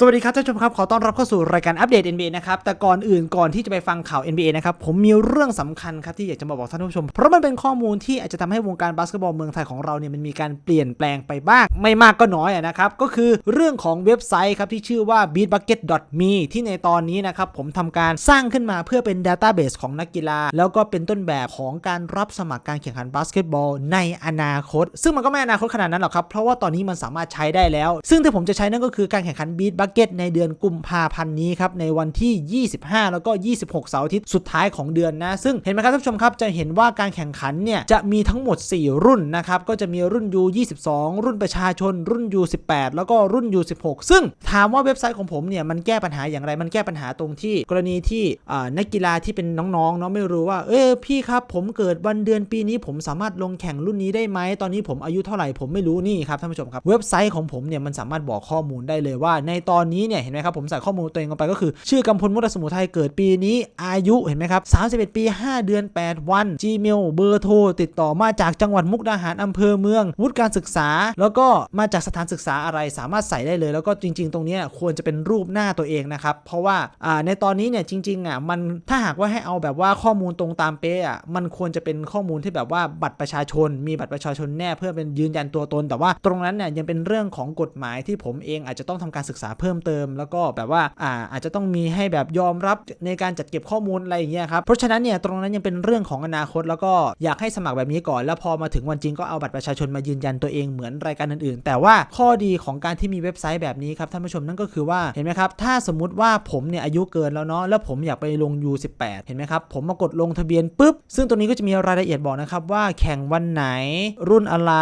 สวัสดีครับท่านผู้ชมครับ ขอต้อนรับเข้าสู่รายการอัปเดต NBA นะครับ แต่ก่อนอื่นก่อนที่จะไปฟังข่าว NBA นะครับ ผมมีเรื่องสำคัญครับ ที่อยากจะมาบอกท่านผู้ชม เพราะมันเป็นข้อมูลที่อาจจะทำให้วงการบาสเกตบอลเมืองไทยของเราเนี่ยมันมีการเปลี่ยนแปลงไปบ้าง ไม่มากก็น้อยนะครับ ก็คือเรื่องของเว็บไซต์ครับที่ชื่อว่า beatbucket.me ที่ในตอนนี้นะครับผมทำการสร้างขึ้นมาเพื่อเป็นดัตต้าเบสของนักกีฬา แล้วก็เป็นต้นแบบของการรับสมัครการแข่งขันบาสเกตบอล ในอนาคต ซึ่งมันก็ไม่อนาคตขนาดนั้นหรอกครับเพราะว่าตอนนี้มันสามารถใช้ได้แล้ว ซึ่งที่ผมจะใช้นั่นก็คือการแข่งขัน Beat Bucket ในเดือนกุมภาพันธ์นี้ครับในวันที่ 25 แล้วก็ 26 เสาร์อาทิตย์สุดท้ายของเดือนนะ ซึ่งเห็นไหมครับท่านผู้ชมครับจะเห็นว่าการแข่งขันเนี่ยจะมีทั้งหมด 4 รุ่นนะครับก็จะมีรุ่น U22 รุ่นประชาชน รุ่น U18 แล้วก็รุ่น U16 ซึ่งถามว่าเว็บไซต์ของผมเนี่ยมันแก้ปัญหาอย่างไรมันแก้ปัญหาตรงที่ กรณีที่นักกีฬาที่เป็นน้องๆเนาะไม่รู้ว่าเออพี่ครับผมเกิดวันเดือนปีนี้ผมสามารถลงแข่งรุ่นนี้ได้ไหมตอนนี้ผมอายุเท่าไหร่ผมไม่รู้นี่ครับท่านผู้ชมครับเว็บไซต์ของผมเนี่ยมันสามารถบอกข้อมูลได้เลยว่าในตอนอนนี้เนี่ยเห็นไหมครับผมใส่ข้อมูลตัวเองลงไปก็คือ ชื่อกำพลมุตสมุทัยเกิดปีนี้อายุเห็นไหมครับ31 ปี 5 เดือน 8 วัน Gmail เบอร์โทรติดต่อมาจากจังหวัดมุกดาหารอำเภอเมือง วุฒิการศึกษา แล้วก็มาจากสถานศึกษาอะไรสามารถใส่ได้เลย แล้วก็จริง ๆ ตรงนี้ควรจะเป็นรูปหน้าตัวเองนะครับเพราะว่าในตอนนี้เนี่ยจริงๆอะมันถ้าหากว่าให้เอาแบบว่าข้อมูลตรงตามเป๊ะอะมันควรจะเป็นข้อมูลที่แบบว่าบัตรประชาชน มีบัตรประชาชนแน่เพื่อเป็นยืนยันตัวตน แต่ว่าตรงนั้นเนี่ยยังเป็นเรื่องของกฎหมายที่ผมเองอาจจะต้องทำการศึกษาเพิ่มเติม แล้วก็แบบว่าอ่าอาจจะต้องมีให้แบบยอมรับในการจัดเก็บข้อมูลอะไรอย่างเงี้ยครับเพราะฉะนั้นเนี่ยตรงนั้นยังเป็นเรื่องของอนาคต แล้วก็อยากให้สมัครแบบนี้ก่อน แล้วพอมาถึงวันจริงก็เอาบัตรประชาชนมายืนยันตัวเองเหมือนรายการอื่นๆ แต่ว่าข้อดีของการที่มีเว็บไซต์แบบนี้ครับท่านผู้ชมนั่นก็คือว่าเห็นไหมครับถ้าสมมติว่าผมเนี่ยอายุเกินแล้วเนาะแล้วผมอยากไปลง U18 เห็นไหมครับผมมากดลงทะเบียนปุ๊บซึ่งตรงนี้ก็จะมีรายละเอียดบอกนะครับว่าแข่งวันไหนรุ่นอะไร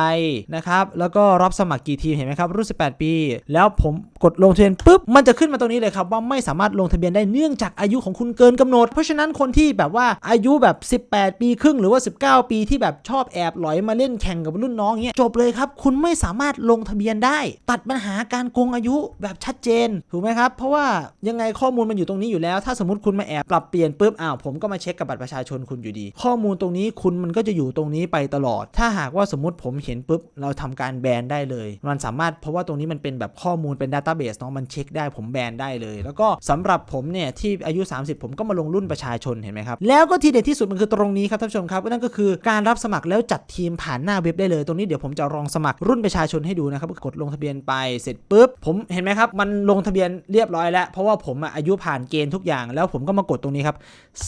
นะครับแล้วก็รับสมัครกี่ทีมเห็นไหมครับรุ่น 18 ปี แล้วผมกดลงทะเบียนปุ๊บมันจะขึ้นมาตรงนี้เลยครับว่าไม่สามารถลงทะเบียนได้เนื่องจากอายุของคุณเกินกำหนด เพราะฉะนั้นคนที่แบบว่าอายุแบบ 18 ปีครึ่งหรือว่า 19 ปีที่แบบชอบแอบหลอยมาเล่นแข่งกับรุ่นน้องเงี้ยจบเลยครับ คุณไม่สามารถลงทะเบียนได้ ตัดปัญหาการโกงอายุแบบชัดเจนถูกไหมครับ เพราะว่ายังไงข้อมูลมันอยู่ตรงนี้อยู่แล้ว ถ้าสมมติคุณมาแอบปรับเปลี่ยนปุ๊บอ้าวผมก็มาเช็คกับบัตรประชาชนคุณอยู่ดี ข้อมูลตรงนี้คุณมันก็จะอยู่ตรงนี้ไปตลอด ถ้าหากว่าสมมติผมเห็นปุ๊บเราทำการแบนได้เลย มันสามารถเพราะว่าตรงนี้มันเป็นแบบข้อมูลเป็นดัตต้าเบสเนาะมันเช็คได้ผมแบนได้เลย แล้วก็สำหรับผมเนี่ยที่อายุ 30 ผมก็มาลงรุ่นประชาชนเห็นไหมครับ แล้วก็ที่เด็ดที่สุดมันคือตรงนี้ครับท่านผู้ชมครับนั่นก็คือการรับสมัครแล้วจัดทีมผ่านหน้าเว็บได้เลย ตรงนี้เดี๋ยวผมจะลองสมัครรุ่นประชาชนให้ดูนะครับกดลงทะเบียนไปเสร็จปุ๊บผมเห็นไหมครับมันลงทะเบียนเรียบร้อยแล้ว เพราะว่าผมอายุผ่านเกณฑ์ทุกอย่าง แล้วผมก็มากดตรงนี้ครับ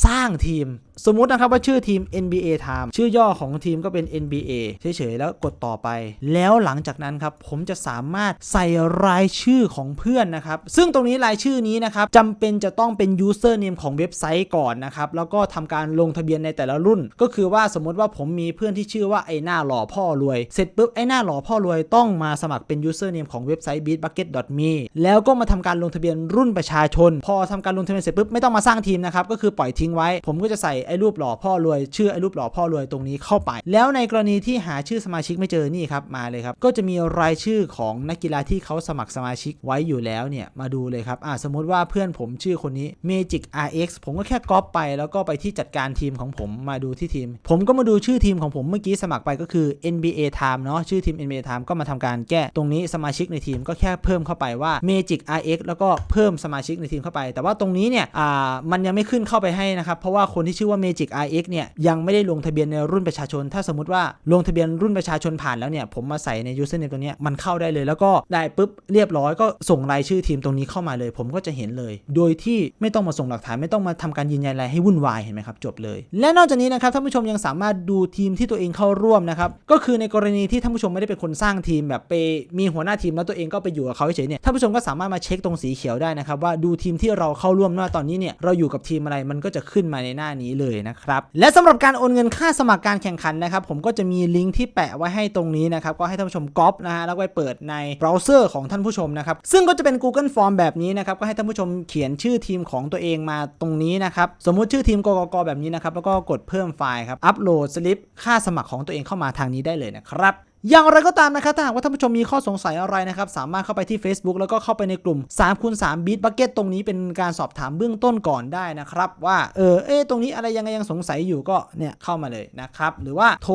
สร้างทีม สมมุตินะครับว่าชื่อทีม NBA Time ชื่อย่อของทีมก็เป็น NBA เฉยๆ แล้วกดต่อไป แล้วหลังจากนั้นครับ ผมจะสามารถใส่รายชื่อของเพื่อนนะครับ ซึ่งตรงนี้รายชื่อนี้นะครับจำเป็นจะต้องเป็น username ของเว็บไซต์ก่อนนะครับ แล้วก็ทำการลงทะเบียนในแต่ละรุ่น ก็คือว่าสมมติว่าผมมีเพื่อนที่ชื่อว่าไอ้หน้าหล่อพ่อรวย เสร็จปุ๊บไอ้หน้าหล่อพ่อรวยต้องมาสมัครเป็น username ของเว็บไซต์ beatbucket.me แล้วก็มาทำการลงทะเบียนรุ่นประชาชน พอทำการลงทะเบียนเสร็จปุ๊บไม่ต้องมาสร้างทีมนะครับก็คือปล่อยทิ้งไว้ ผมก็จะใส่ไอ้รูปหล่อพ่อรวยชื่อไอ้รูปหล่อพ่อรวยตรงนี้เข้าไป แล้วในกรณีที่หาชื่อสมาชิกไม่เจอนี่ครับมาเลยครับก็จะมีรายชื่อของนักกีฬาที่เขาสมัครสมาชิกไว้อยู่แล้วเนี่ยมาดูเลยครับอ่าสมมติว่าเพื่อนผมชื่อคนนี้ Magic RX ผมก็แค่ก๊อปไป แล้วก็ไปที่จัดการทีมของผมมาดูที่ทีม ผมก็มาดูชื่อทีมของผมเมื่อกี้สมัครไปก็คือ NBA Time เนาะชื่อทีม NBA Time ก็มาทำการแก้ตรงนี้สมาชิกในทีมก็แค่เพิ่มเข้าไปว่า Magic RX แล้วก็เพิ่มสมาชิกในทีมเข้าไป แต่ว่าตรงนี้เนี่ยอ่ามันยังไม่ขึ้นเข้าไปให้นะครับเพราะว่าคนที่ชื่อว่า Magic RX เนี่ยยังไม่ได้ลงทะเบียนในรุ่นประชาชน ถ้าสมมติว่าลงทะเบียนรุ่นประชาชนผ่านแล้วเนี่ยผมมาใส่ใน username ตัวเนี้ยมันเข้าได้เลย แล้วก็ได้ปุ๊บเรียบร้อยก็ส่งรายชื่อทีมตรงนี้เข้ามาเลย ผมก็จะเห็นเลย โดยที่ไม่ต้องมาส่งหลักฐานไม่ต้องมาทำการยืนยันอะไรให้วุ่นวายเห็นไหมครับจบเลย และนอกจากนี้นะครับท่านผู้ชมยังสามารถดูทีมที่ตัวเองเข้าร่วมนะครับก็คือในกรณีที่ท่านผู้ชมไม่ได้เป็นคนสร้างทีมแบบไปมีหัวหน้าทีมแล้วตัวเองก็ไปอยู่กับเขาเฉยๆเนี่ยท่านผู้ชมก็สามารถมาเช็คตรงสีเขียวได้นะครับว่าดูทีมที่เราเข้าร่วมว่าตอนนี้เนี่ยเราอยู่กับทีมอะไรมันก็จะขึ้นมาในหน้านี้เลยนะครับ และสำหรับการโอนเงินค่าสมัครการแข่งขันนะครับ ผมก็จะมีลิงก์ที่แปะไว้ให้ตรงนี้นะครับ ก็ให้ท่านผู้ชมก๊อปนะฮะแล้วไปเปิดในเบราว์เซอร์ของท่านผู้ชมนะครับ ซึ่งก็จะเป็น Google Form แบบนี้นะครับ ก็ให้ท่านผู้ชมเขียนชื่อทีมของตัวเองมาตรงนี้นะครับ สมมุติชื่อทีมกกกแบบนี้นะครับ แล้วก็กดเพิ่มไฟล์ครับ อัปโหลดสลิปค่าสมัครของตัวเองเข้ามาทางนี้ได้เลยนะครับ อย่างไรก็ตามนะครับถ้าหากว่าท่านผู้ชมมีข้อสงสัยอะไรนะครับสามารถเข้าไปที่ Facebook แล้วก็เข้าไปในกลุ่ม3คูณ3 Beat Bucket ตรงนี้เป็นการสอบถามเบื้องต้นก่อนได้นะครับ ว่าเออเอ๊ตรงนี้อะไรยังไงยังสงสัยอยู่ก็เนี่ยเข้ามาเลยนะครับ หรือว่าโทร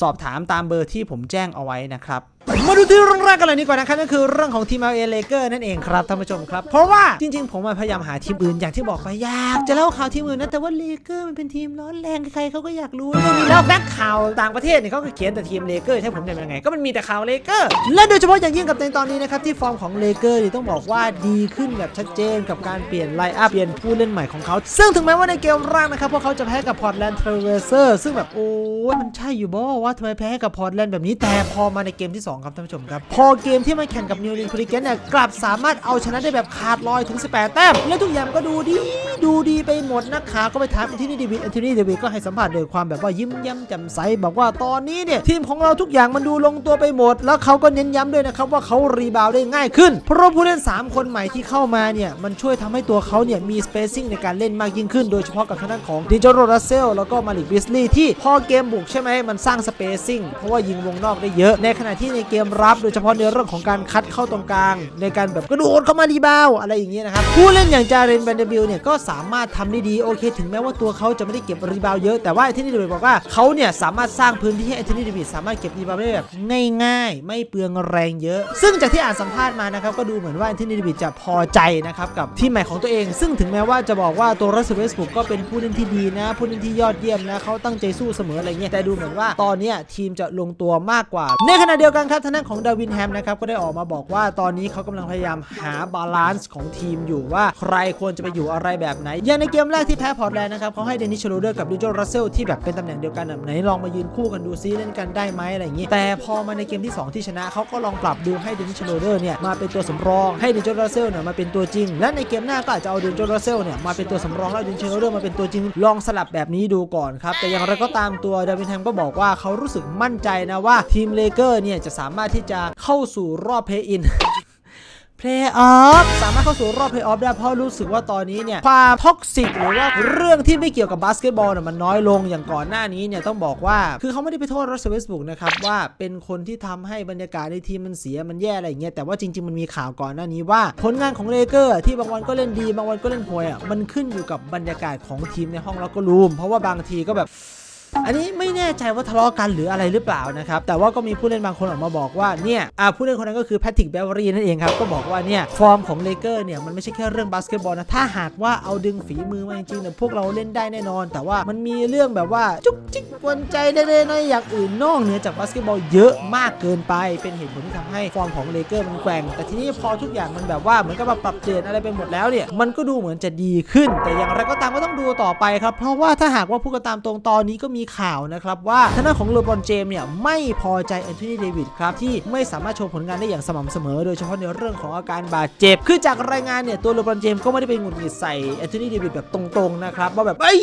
สอบถามตามเบอร์ที่ผมแจ้งเอาไว้นะครับมาดูที่เรื่องแรกกันเลยดีกว่านะครับนั่นคือเรื่องของทีม LA Lakers นั่นเองครับท่านผู้ชมครับ เพราะว่าจริงๆ ผมพยายามหาทีมอื่นอย่างที่บอกไปอยากจะเล่าข่าวทีมอื่นนะแต่ว่าเลเกอร์มันเป็นทีมร้อนแรงใครๆเขาก็อยากรู้เรื่องนี้แล้วแบ็คข่าวต่างประเทศเนี่ยเขาก็เขียนแต่ทีมเลเกอร์ให้ผมทำยังไง ก็มันมีแต่ข่าวเลเกอร์และโดยเฉพาะอย่างยิ่งกับในตอนนี้นะครับที่ฟอร์มของเลเกอร์ต้องบอกว่าดีขึ้นแบบชัดเจนกับการเปลี่ยนไลน์อัพเปลี่ยนผู้เล่นใหม่ของเขา ซึ่งถึงแม้ว่าในเกมแรกนะครับพวกเขาจะแพ้กับพอร์ตแลนด์เทรเวอร์เซอร์ซึ่งแบบโอ้ยมันใช่อยู่บ่ว่าทำไมแพ้กับพอร์ตแลนด์แบบนี้แต่พอมาในเกมที่สองครับท่านผู้ชมครับ พอเกมที่มาแข่งกับนิวลินพริเกนเนี่ยกลับสามารถเอาชนะได้แบบขาดลอยถึง 18 แต้ม และทุกอย่างก็ดูดีดูดีไปหมดนักข่าก็ไปถามแอนทนีเดวิดแอนโทนีเดวิดก็ให้สัมภาษณ์ด้วยความแบบว่ายิ้มแย้มแจ่มใสบอกว่าตอนนี้เนี่ยทีมของเราทุกอย่างมันดูลงตัวไปหมด แล้วเขาก็เน้นย้ำด้วยนะครับว่าเขารีบาวได้ง่ายขึ้น เพราะผู้เล่น 3 คนใหม่ที่เข้ามาเนี่ยมันช่วยทำให้ตัวเขาเนี่ยมีสเปซซิ่งในการเล่นมากยิ่งขึ้น โดยเฉพาะกับทางด้านของดิจโรรัสเซลแล้วก็มาลิกบิสลีย์ที่พอเกมบุกใช่ไหมมันสร้างสเปซซิ่งเพราะว่ายิงวงนอกได้เยอะในขณะที่ในเกมรับ โดยเฉพาะในเรื่องของการคัดเข้าตรงกลาง ในการแบบกระโดดเข้ามารีบาวอะไรอย่างเงี้ยนะครับผู้เล่นอย่างจาเรนแบนเดบิลเนี่ยก็สามารถทำได้ดีโอเค ถึงแม้ว่าตัวเขาจะไม่ได้เก็บรีบาวเยอะแต่ว่าแอนโทนีเดวิดบอกว่าเขาเนี่ยสามารถสร้างพื้นที่ให้แอนโทนีเดวิดสามารถเก็บรีบาวได้แบบง่ายๆ ไม่เปลืองแรงเยอะ ซึ่งจากที่อ่านสัมภาษณ์มานะครับก็ดูเหมือนว่าแอนโทนีเดวิดจะพอใจนะครับกับที่ใหม่ของตัวเอง ซึ่งถึงแม้ว่าจะบอกว่าตัวรัสเซลเวสบุกก็เป็นผู้เล่นที่ดีนะ ผู้เล่นที่ยอดเยี่ยมนะเขาตั้งใจสู้เสมออะไรเงี้ยแต่ดูเหมือนว่าตอนเนี้ยทีมจะลงตัวมากกว่าในขณะเดียวกันครับทางด้านของดาวินแฮมนะครับก็ได้ออกมาบอกว่าตอนนี้เขากำลังพยายามหาบาลานซ์ของทีมอยู่ว่าใครควรจะไปอยู่อะไรแบบไหน อย่างในเกมแรกที่แพ้พอร์ตแลนด์นะครับเขาให้เดนิชโรเดอร์กับดิโจรัสเซลที่แบบเป็นตำแหน่งเดียวกันแบบไหนลองมายืนคู่กันดูซิเล่นกันได้ไหมอะไรอย่างนี้ แต่พอมาในเกมที่ 2 ที่ชนะเขาก็ลองปรับดูให้เดนิชโรเดอร์เนี่ยมาเป็นตัวสำรองให้ดิโจรัสเซลเนี่ยมาเป็นตัวจริง และในเกมหน้าก็อาจจะเอาดิโจรัสเซลเนี่ยมาเป็นตัวสำรองแล้วดิโจโชโรเดอร์มาเป็นตัวจริง ลองสลับแบบนี้ดูก่อนครับแต่อย่างไรก็ตามตัวดาวินแฮมก็บอกว่าเขารู้สึกมั่นใจนะว่าทีมเลเกอร์เนี่ยจะสามารถที่จะเข้าสู่รอบเพย์อินเพลย์ออฟสามารถเข้าสู่รอบเพลย์ออฟได้เพราะรู้สึกว่าตอนนี้เนี่ย ความท็อกซิกหรือว่าเรื่องที่ไม่เกี่ยวกับบาสเกตบอลเนี่ยมันน้อยลงอย่างก่อนหน้านี้เนี่ย ต้องบอกว่า คือเขาไม่ได้ไปโทษรัสเซลเวสบุกนะครับ ว่าเป็นคนที่ทำให้บรรยากาศในทีมมันเสียมันแย่อะไรอย่างเงี้ยแต่ว่าจริง ๆ มันมีข่าวก่อนหน้านี้ว่า ผลงานของเลเกอร์ที่บางวันก็เล่นดีบางวันก็เล่นห่วยอะมันขึ้นอยู่กับบรรยากาศของทีมในห้องล็อกเกอร์รูมเพราะว่าบางทีก็แบบ อันนี้ไม่แน่ใจว่าทะเลาะกันหรืออะไรหรือเปล่านะครับ แต่ว่าก็มีผู้เล่นบางคนออกมาบอกว่าเนี่ยอ่าผู้เล่นคนนั้นก็คือแพทริกเบลวรีนั่นเองครับก็บอกว่าเนี่ยฟอร์มของเลเกอร์เนี่ยมันไม่ใช่แค่เรื่องบาสเกตบอลนะถ้าหากว่าเอาดึงฝีมือมาจริงๆเนี่ยพวกเราเล่นได้แน่นอน แต่ว่ามันมีเรื่องแบบว่าจุกจิกกวนใจได้ๆน้อยอย่างอื่นนอกเหนือจากบาสเกตบอลเยอะมากเกินไป เป็นเหตุผลที่ทำให้ฟอร์มของเลเกอร์มันแกว่งแต่ทีนี้พอทุกอย่างมันแบบว่าเหมือนกับว่าปรับเปลี่ยนอะไรไปหมดแล้วเนี่ยมันก็ดูเหมือนจะดีขึ้น แต่อย่างไรก็ตามก็ต้องดูต่อไปครับเพราะว่าถ้าหากว่าพูดกันตามตรงตอนนี้ก็มีข่าวนะครับว่าทางด้านของเลบรอนเจมส์เนี่ยไม่พอใจแอนโทนีเดวิดครับที่ไม่สามารถโชว์ผลงานได้อย่างสม่ำเสมอ โดยเฉพาะในเรื่องของอาการบาดเจ็บ คือจากรายงานเนี่ยตัวเลบรอนเจมส์ก็ไม่ได้ไปหงุดหงิดใส่แอนโทนีเดวิดแบบตรงๆนะครับว่าแบบเอ้ย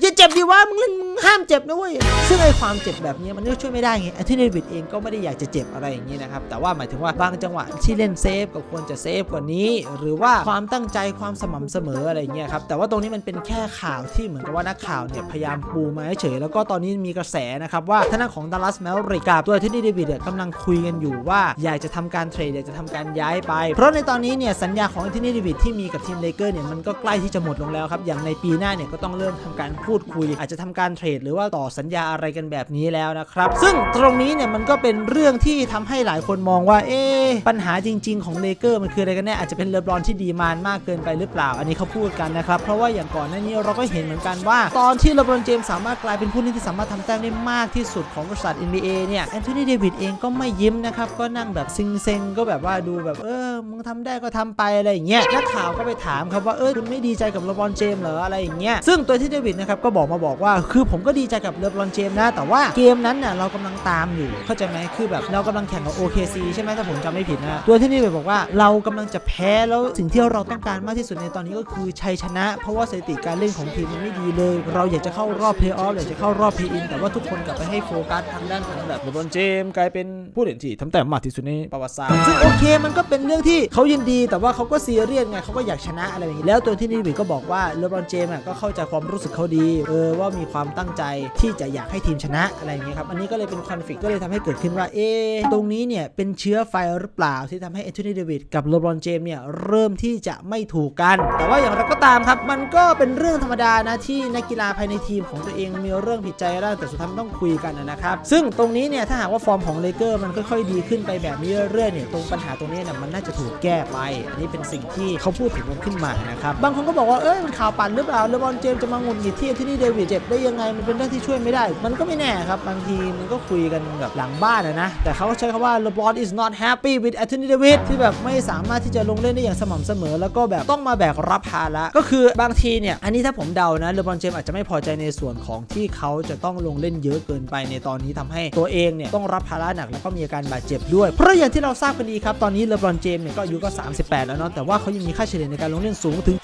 อย่าเจ็บดิวะมึงเล่นมึงห้ามเจ็บนะเว้ยซึ่งไอ้ความเจ็บแบบนี้มันก็ช่วยไม่ได้ไงแอนโทนีเดวิดเองก็ไม่ได้อยากจะเจ็บอะไรอย่างนี้นะครับแต่ว่าหมายถึงว่าบางจังหวะที่เล่นเซฟก็ควรจะเซฟกว่านี้ หรือว่าความตั้งใจความสม่ำเสมออะไรอย่างเงี้ยครับแต่ว่าตรงนี้มันเป็นแค่ข่าวที่เหมือนกับว่านักข่าวเนี่ยพยายามปูมาเฉยแล้วก็ตอนนี้มีกระแสนะครับว่าทางด้านของดัลลัสแมวริกกับตัวที่นี่เดวิดกำลังคุยกันอยู่ว่าอยากจะทำการเทรดอยากจะทำการย้ายไป เพราะในตอนนี้เนี่ยสัญญาของที่นี่เดวิดที่มีกับทีมเลเกอร์เนี่ยมันก็ใกล้ที่จะหมดลงแล้วครับอย่างในปีหน้าเนี่ยก็ต้องเริ่มทำการพูดคุย อาจจะทำการเทรดหรือว่าต่อสัญญาอะไรกันแบบนี้แล้วนะครับซึ่งตรงนี้เนี่ยมันก็เป็นเรื่องที่ทำให้หลายคนมองว่าเอ๊ปัญหาจริง ๆ ของเลเกอร์มันคืออะไรกันแน่อาจจะเป็นเลบรอนที่ดีมานมากเกินไปหรือเปล่า อันนี้เขาพูดกันนะครับเพราะว่าอย่างก่อนหน้านี้เราก็เห็นเหมือนกันว่า ตอนที่เลบรอนเจมส์สามารถกลายเป็นผู้เล่นที่สามารถทำแต้มได้มากที่สุดของบริษัท NBA เนี่ยแอนโทนีเดวิดเองก็ไม่ยิ้มนะครับ ก็นั่งแบบซิงๆก็แบบว่าดูแบบเออมึงทำได้ก็ทำไปอะไรอย่างเงี้ยนักข่าวก็ไปถามครับว่าเออคุณไม่ดีใจกับเลบรอนเจมส์เหรออะไรอย่างเงี้ยซึ่งตัวที่เดวิดนะครับก็บอกมาบอกว่าคือผมก็ดีใจกับเลบรอนเจมส์นะ แต่ว่าเกมนั้นน่ะเรากำลังตามอยู่เข้าใจไหมคือแบบเรากำลังแข่งกับ OKC ใช่ไหมถ้าผมจำไม่ผิดนะตัวที่เดวิดบอกว่าเรากำลังจะแพ้แล้วสิ่งที่เราต้องการมากที่สุดในตอนนี้ก็คือชัยชนะ เพราะว่าสถิติการเล่นของทีมมันไม่ดีเลย เราอยากจะเข้ารอบเพลย์ออฟอยากจะเข้ารอบเพลย์อิน แต่ว่าทุกคนกลับไปให้โฟกัสทางด้านของแบบเลบรอนเจมส์กลายเป็นผู้เล่นที่ทำแต้มมากที่สุดในประวัติศาสตร์ซึ่งโอเคมันก็เป็นเรื่องที่เขายินดี แต่ว่าเขาก็ซีเรียสไงเขาก็อยากชนะอะไรอย่างนี้แล้วตัวที่นี่วิดก็บอกว่าเลบรอนเจมส์อะก็เข้าใจความรู้สึกเขาดีเออว่ามีความตั้งใจที่จะอยากให้ทีมชนะอะไรอย่างเงี้ยครับอันนี้ก็เลยเป็นคอนฟ lict ก็เลยทำให้เกิดขึ้นว่าเอะตรงนี้เนี่ยเป็นเชื้อไฟหรือเปล่าที่ทำให้แอนโทนีเดวิดกับเลบรอนเจมส์เนี่ยเริ่มที่จะไม่ถูกกัน แต่ว่าอย่างไรก็ตามครับมันก็เป็นเรื่องธรรมดานะที่นักกีฬาภายในทีมของตัวเองมีเรื่องผิดใจได้แต่สุดท้ายมันต้องคุยกันนะครับซึ่งตรงนี้เนี่ยถ้าหากว่าฟอร์มของเลเกอร์มันค่อยๆดีขึ้นไปแบบนี้เรื่อยๆเนี่ยตรงปัญหาตรงนี้เนี่ยมันน่าจะถูกแก้ไป อันนี้เป็นสิ่งที่เขาพูดถึงกันขึ้นมานะครับบางคนก็บอกว่าเอ้ยมันข่าวปั่นหรือเปล่าเลบอนเจมส์จะมาหงุดหงิดที่ที่นี่เดวิดเจ็บได้ยังไงมันเป็นเรื่องที่ช่วยไม่ได้ มันก็ไม่แน่ครับบางทีมันก็คุยกันแบบหลังบ้านนะแต่เขาก็ใช้คำว่า LeBron is not happy with Anthony Davis ที่แบบไม่สามารถที่จะลงเล่นได้อย่างสม่ำเสมอ แล้วก็แบบต้องมาแบกรับภาระก็คือบางทีเนี่ยอันนี้ถ้าผมเดานะเลบอนเจมอาจจะไม่พอใจในส่วนของที่เขาจะต้องลงเล่นเยอะเกินไปในตอนนี้ทำให้ตัวเองเนี่ยต้องรับภาระหนักแล้วก็มีอาการบาดเจ็บด้วย เพราะอย่างที่เราทราบกันดีครับตอนนี้เลบรอนเจมเนี่ยก็อายุก็ 38 แล้วเนาะแต่ว่าเขายังมีค่าเฉลี่ยในการลงเล่นสูงถึง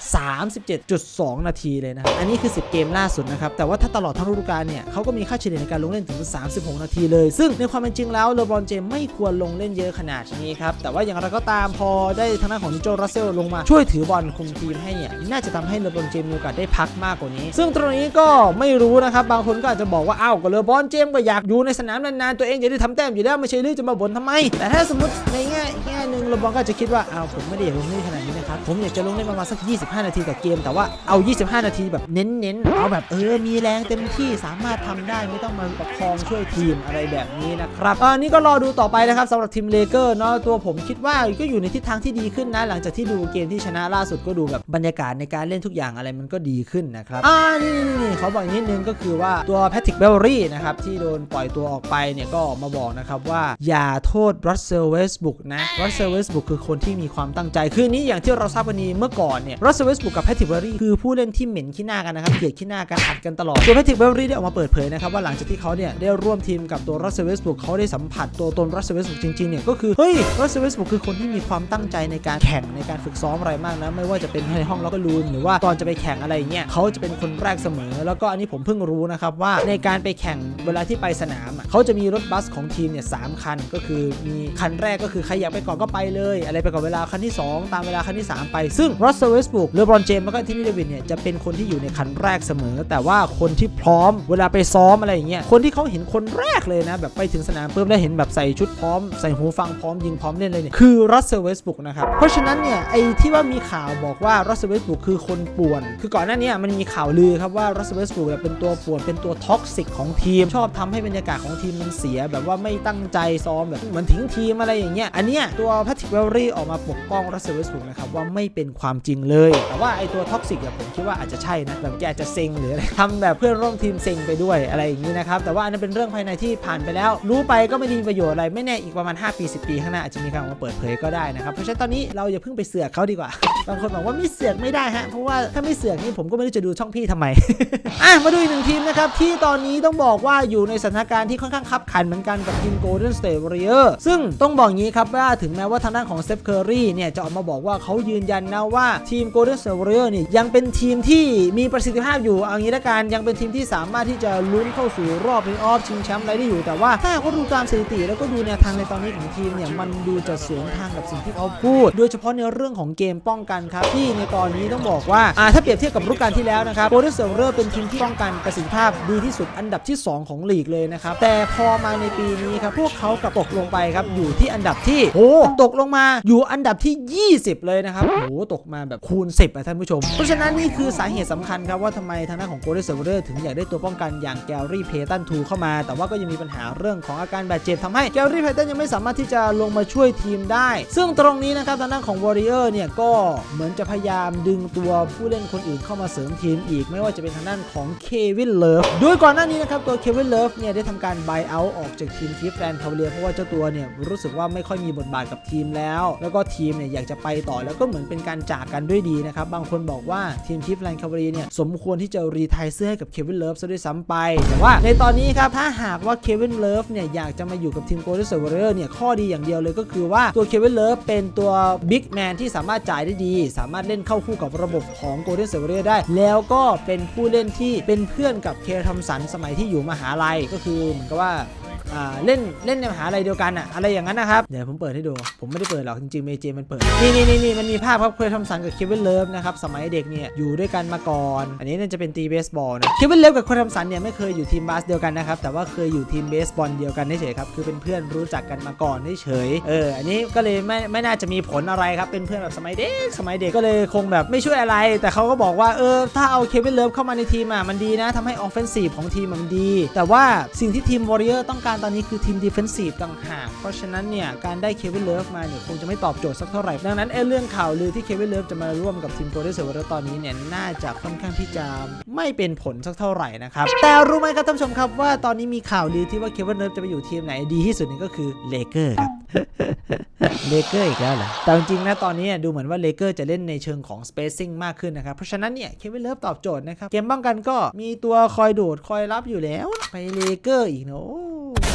37.2 นาทีเลยนะอันนี้คือ 10 เกมล่าสุดนะครับแต่ว่าถ้าตลอดทั้งฤดูกาลเนี่ยเขาก็มีค่าเฉลี่ยในการลงเล่นถึง 36 นาทีเลย ซึ่งในความเป็นจริงแล้วเลบรอนเจมไม่ควรลงเล่นเยอะขนาดนี้ครับแต่ว่าอย่างไรก็ตามพอได้ทางด้านของโจรัสเซลลงมาช่วยถือบอลคุมทีมให้เนี่ยน่าจะทำให้เลบรอนเจมมีโอกาสได้พักมากกว่านี้ ซึ่งตรงนี้ก็ไม่รู้นะครับบางคนก็อาจจะบอกว่าอ้าวก็เลบอนเจมก็อยากอยู่ในสนามนานๆตัวเองจะได้ทำแต้มอยู่แล้วไม่ใช่หรือจะมาบ่นทำไม แต่ถ้าสมมติในแง่แง่หนึ่งเลบอนก็จะคิดว่าอ้าวผมไม่ได้อยากลงเล่นขนาดนี้นะครับผมอยากจะลงเล่นประมาณสัก 25 นาทีต่อเกม แต่ว่าเอา 25 นาทีแบบเน้นๆเอาแบบเออมีแรงเต็มที่สามารถทำได้ไม่ต้องมาประคองช่วยทีมอะไรแบบนี้นะครับอันนี้ก็รอดูต่อไปนะครับสำหรับทีมเลเกอร์เนาะตัวผมคิดว่าก็อยู่ในทิศทางที่ดีขึ้นนะ หลังจากที่ดูเกมที่ชนะล่าสุดก็ดูแบบบรรยากาศในการเล่นทุกอย่างอะไรมันก็ดีขึ้นนะครับอ่านี่นี่เขาบอกอีกนิดนึงก็คือว่าตัวแพทริกเบลลี่นะครับที่โดนปล่อยตัวออกไปเนี่ยก็ออกมาบอกนะครับว่าอย่าโทษรัสเซลเวสบุกนะรัสเซลเวสบุกคือคนที่มีความตั้งใจ คือนี้อย่างที่เราทราบกันดีเมื่อก่อนเนี่ยรัสเซลเวสบุกกับแพทริกเบลลี่คือผู้เล่นที่เหม็นขี้หน้ากันนะครับเกลียดขี้หน้ากันอัดกันตลอดตัวแพทริกเบลลี่ได้ออกมาเปิดเผยนะครับว่าหลังจากที่เขาเนี่ยได้ร่วมทีมกับตัวรัสเซลเวสบุกเขาได้สัมผัสตัวตนรัสเซลเวสบุกจริงๆเนี่ยก็คือเฮ้ยรัสเซลเวสบุกคือคนที่มีความตั้งใจในการแข่งในการฝึกซ้อมอะไรมากนะไม่ว่าจะเป็นในห้องล็อกเกอร์รูมหรือว่าตอนจะไปแข่งอะไรเงี้ยเขาจะเป็นคนแรกเสมอ แล้วก็อันนี้ผมเพิ่งรู้นะครับว่าในการไปแข่งเวลาที่ไปสนามเขาจะมีรถบัสของทีมเนี่ยสามคัน ก็คือมีคันแรกก็คือใครอยากไปก่อนก็ไปเลย อะไรไปก่อนเวลาคันที่ 2 ตามเวลาคันที่ 3 ไป ซึ่งรัสเซลเวสบุกเลบรอนเจมส์แล้วก็ทินี่เดวิดเนี่ยจะเป็นคนที่อยู่ในคันแรกเสมอ แต่ว่าคนที่พร้อมเวลาไปซ้อมอะไรอย่างเงี้ยคนที่เขาเห็นคนแรกเลยนะแบบไปถึงสนามปุ๊บแล้วเห็นแบบใส่ชุดพร้อมใส่หูฟังพร้อมยิงพร้อมเล่นเลยเนี่ยคือรัสเซลเวสบุกนะครับเพราะฉะนั้นเนี่ยไอ้ที่ว่ามีข่าวบอกว่ารัสเซลเวสบุกคือคนป่วน คือก่อนหน้านี้มันมีข่าวลือครับว่ารัสเซลเวสบุกเป็นตัวป่วนเป็นตัวท็อกซิกของทีม ชอบทำให้บรรยากาศของทีมมันเสีย แบบว่าไม่ตั้งใจซ้อมแบบเหมือนทิ้งทีมอะไรอย่างเงี้ยอันเนี้ยตัวแพทริกเวลลี่ออกมาปกป้องรัสเซลเวสบุกนะครับว่าไม่เป็นความจริงเลย แต่ว่าไอตัวท็อกซิกอะผมคิดว่าอาจจะใช่นะแบบแกอาจจะเซ็งหรืออะไรทำแบบเพื่อนร่วมทีมเซ็งไปด้วยอะไรอย่างนี้นะครับแต่ว่าอันนั้นเป็นเรื่องภายในที่ผ่านไปแล้ว รู้ไปก็ไม่ด้มีประโยชน์อะไรไม่แน่อีกประมาณ 5 ปี 10 ปีข้างหน้าอาจจะมีการออกมาเปิดเผยก็ได้นะครับเพราะฉะนั้นตอนนี้เราอย่าเพิ่งไปเสือกเขาดีกว่า บางคนบอกว่าไม่เสือกไม่ได้ฮะเพราะว่าถ้าไม่เสือกนี่ผมก็ไม่รู้จะดูช่องพี่ทำไมอะมาดูอีกหนึ่งทีมนะครับที่ตอนนี้ต้องบอกว่าอยู่ในสถานการณ์ที่ค่อนข้างคับขันเหมือนกันกับทีม Golden State Warrior ซึ่งต้องบอกงี้ครับว่าถึงแม้ว่าทางด้านของเซฟเคอรี่เนี่ยจะออกมาบอกว่าเขายืนยันนะว่าทีม Golden State Warrior เนี่ยยังเป็นทีมที่มีประสิทธิภาพอยู่เอางี้ละกันยังเป็นทีมที่สามารถที่จะลุ้นเข้าสู่รอบเพลย์ออฟชิงแชมป์อะไรได้อยู่แต่ว่าถ้าหากว่าดูตามสถิติแล้วก็ดูแนวทางในตอนนี้ของทีมเนี่ยมันดูจะสวนทางกับสิ่งที่เขาพูด โดยเฉพาะในเรื่องของเกมป้องกันครับที่ในตอนนี้ต้องบอกว่าถ้าเปรียบเทียบกับฤดูกาลที่แล้วนะครับ Golden State Warrior เป็นทีมที่ป้องกันประสิทธิภาพดที่สุดอันดับที่ 2 ของลีกเลยนะครับ แต่พอมาในปีนี้ครับ พวกเขากลับตกลงไปครับ อยู่ที่อันดับที่โอ้ตกลงมาอยู่อันดับที่ 20 เลยนะครับโอ้ตกมาแบบคูณ 10อะท่านผู้ชม เพราะฉะนั้นนี่คือสาเหตุสำคัญครับ ว่าทำไมทางด้านของ Golden State Warrior ถึงอยากได้ตัวป้องกันอย่างแกลลี่เพตันทูเข้ามา แต่ว่าก็ยังมีปัญหาเรื่องของอาการบาดเจ็บทำให้แกลลี่เพตันยังไม่สามารถที่จะลงมาช่วยทีมได้ ซึ่งตรงนี้นะครับทางด้านของ Warrior เนี่ยก็เหมือนจะพยายามดึงตัวผู้เล่นคนอื่นเข้ามาเสริมทีมอีก ไม่ว่าจะเป็นทางด้านของเควินเลิฟโดยก่อนหน้านี้นะครับตัวเควินเลิฟเนี่ยได้ทำการ buy out ออกจากทีมคีฟแลนด์คาเวเลียเพราะว่าเจ้าตัวเนี่ยรู้สึกว่าไม่ค่อยมีบทบาทกับทีมแล้ว แล้วก็ทีมเนี่ยอยากจะไปต่อแล้วก็เหมือนเป็นการจากกันด้วยดีนะครับ บางคนบอกว่าทีมคีฟแลนด์คาเวเลียเนี่ยสมควรที่จะรีไทายเสื้อให้กับเควินเลิฟซะด้วยซ้ำไป แต่ว่าในตอนนี้ครับถ้าหากว่าเควินเลิฟเนี่ยอยากจะมาอยู่กับทีมโกลเด้นสเวอริเออร์เนี่ยข้อดีอย่างเดียวเลยก็คือว่าตัวเควินเลิฟเป็นตัวบิ๊กแมนที่สามารถจ่ายได้ดี สามารถเล่นเข้าคู่กับระบบของโกลเด้นสเวอริเออร์ได้ แล้วก็เป็นผู้เล่นที่เป็นเพื่อนกับเคทอมสันสมัยที่อยู่มหาลัยก็คือเหมือนกับว่าอ่า เล่นเล่นในมหาลัยเดียวกันอะอะไรอย่างนั้นนะครับ เดี๋ยวผมเปิดให้ดู ผมไม่ได้เปิดหรอกจริงๆเมเจมันเปิด นี่นี่นี่นมันมีภาพครับเคยทำสันกับเควินเลิฟนะครับสมัยเด็กเนี่ยอยู่ด้วยกันมาก่อน อันนี้น่าจะเป็นตีเบสบอลนะเควินเลิฟกับเคยทำสันเนี่ยไม่เคยอยู่ทีมบาสเดียวกันนะครับแต่ว่าเคยอยู่ทีมเบสบอลเดียวกันเฉยครับคือเป็นเพื่อนรู้จักกันมาก่อนเฉยเอออันนี้ก็เลยไม่ไม่น่าจะมีผลอะไรครับเป็นเพื่อนแบบสมัยเด็กสมัยเด็กก็เลยคงแบบไม่ช่วยอะไร แต่เขาก็บอกว่าเออถ้าเอาเควินเลิฟเข้ามาในทีมอะมันดีนะทำให้ออฟเฟนซีฟของทีมมันดี แต่ว่าสิ่งที่ทีมวอริเออร์ต้องการตอนนี้คือทีมดิเฟนซีฟต่างหาก เพราะฉะนั้นเนี่ย การได้เควินเลิฟมาเนี่ยคงจะไม่ตอบโจทย์สักเท่าไหร่ ดังนั้นไอ้เรื่องข่าวลือที่เควินเลิฟจะมาร่วมกับทีมโกลเด้นสเตทตอนนี้เนี่ย น่าจะค่อนข้างที่จะไม่เป็นผลสักเท่าไหร่นะครับ แต่รู้ไหมครับท่านผู้ชมครับว่าตอนนี้มีข่าวลือที่ว่าเควินเลิฟจะไปอยู่ทีมไหนดีที่สุดนี่ก็คือเลเกอร์ครับเลเกอร์อีกแล้วเหรอแต่จริงๆนะตอนนี้ดูเหมือนว่าเลเกอร์จะเล่นในเชิงของ spacing มากขึ้นนะครับ เพราะฉะนั้นเนี่ยเควินเลิฟตอบโจทย์นะครับ เกมป้องกันก็มีตัวคอยโดดคอยรับอยู่แล้ว ไปเลเกอร์อีกเนอะ